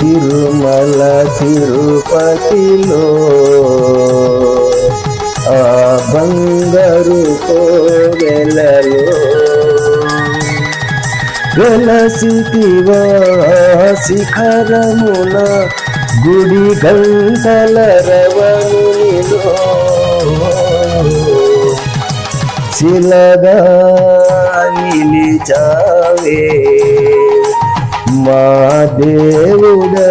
తిరుమల తిరుపతిలో ఆ బంగారు కోవెలలో వెలసితివా శిఖరమున గుడి గంటల రవణిలో శిలగా నిలిచావే మా దేవుడవైనావే.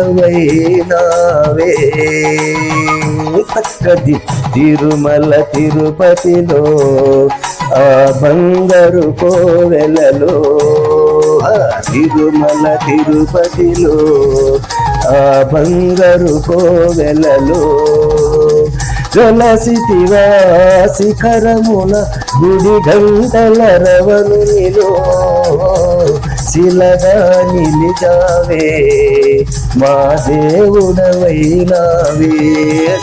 చక్కది తిరుమల తిరుపతిలో ఆ బంగారు కోవెలలో ఆ తిరుమల తిరుపతిలో ఆ బంగారు కోవెలలో జలసివా శిఖరమున గుడి గంటల రవణునిలో శిలగా నిలిచావే మా దేవుడవైనావే.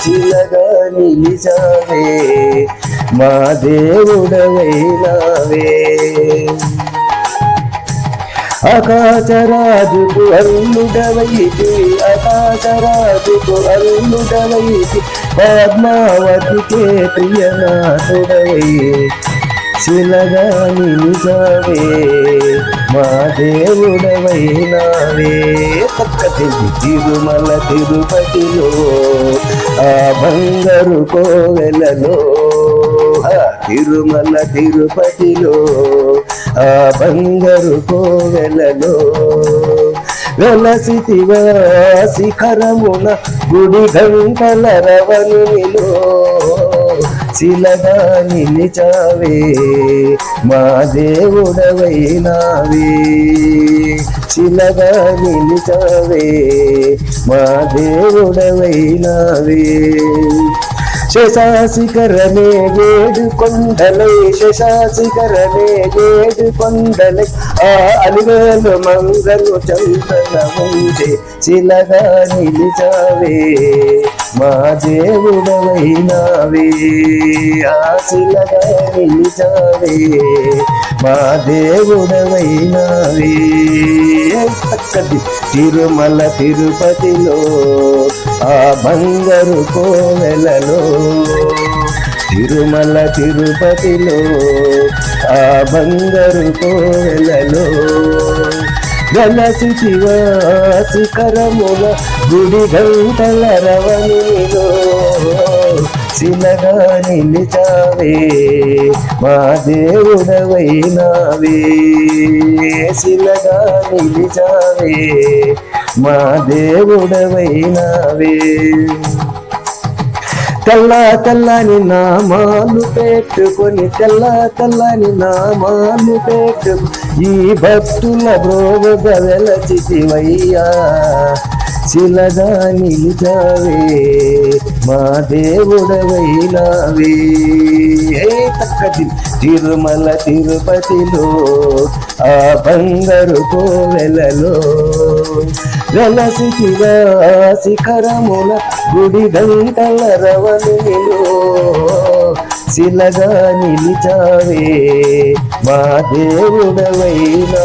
శిలగా నిలిచావే మా దేవుడవైనావే. ఆకాశరాజుకు అల్లుడవైతి ఆకాశరాజుకు అల్లుడవైతి పద్మావతికే ప్రియనాథుడవై శిలగా నిలిచావే మా దేవుడవైనావే. పక్కతి తిరుమల తిరుపతిలో ఆ బంగారు కోవెలలో తిరుమల తిరుపతిలో. ఆ బంగారు కోవెలలో వెలసితివా శిఖరమున గుడి గంటల రవణునిలో శిలగా నిలిచావే మా దేవుడవైనావే. శిలగా నిలిచావే మా దేవుడవైనావే. శశాశిఖరమే ఏడు కొండలై శశాశిఖరమే ఏడు కొండలై. ఆ అలివేలు మంగళ చందన ఉంచే శిలగా నిలిచావే. మా దేవుడవైనావే ఆశలగా శిలగా నిలిచావే. మా దేవుడవైనావే చక్కటి తిరుమల తిరుపతిలో ఆ బంగారు కోవెలలో. తిరుమల తిరుపతిలో ఆ బంగారు కోవెలలో. గలసివా శిఖరముల గుడి గంటల రవణిలో శిలగా నిలిచావే మా దేవుడవైనావే. శిలగా నిలిచావే మా దేవుడవైనావే. తెల్ల తెల్లని నామాలు పెట్టుకొని తెల్ల తెల్లని నామాలు పెట్టు ఈ భక్తుల బ్రోగ వెలచితివయ్యా శిలగా నిలిచావే మా దేవుడవైనావే. ఏ తక్కది తిరుమల తిరుపతిలో ఆ బంగారు కోవెలలో వెలసిగా శిఖరముల గుడి గంటల రవణిలో శిలగా నిలిచావే మా దేవుడవైనావే.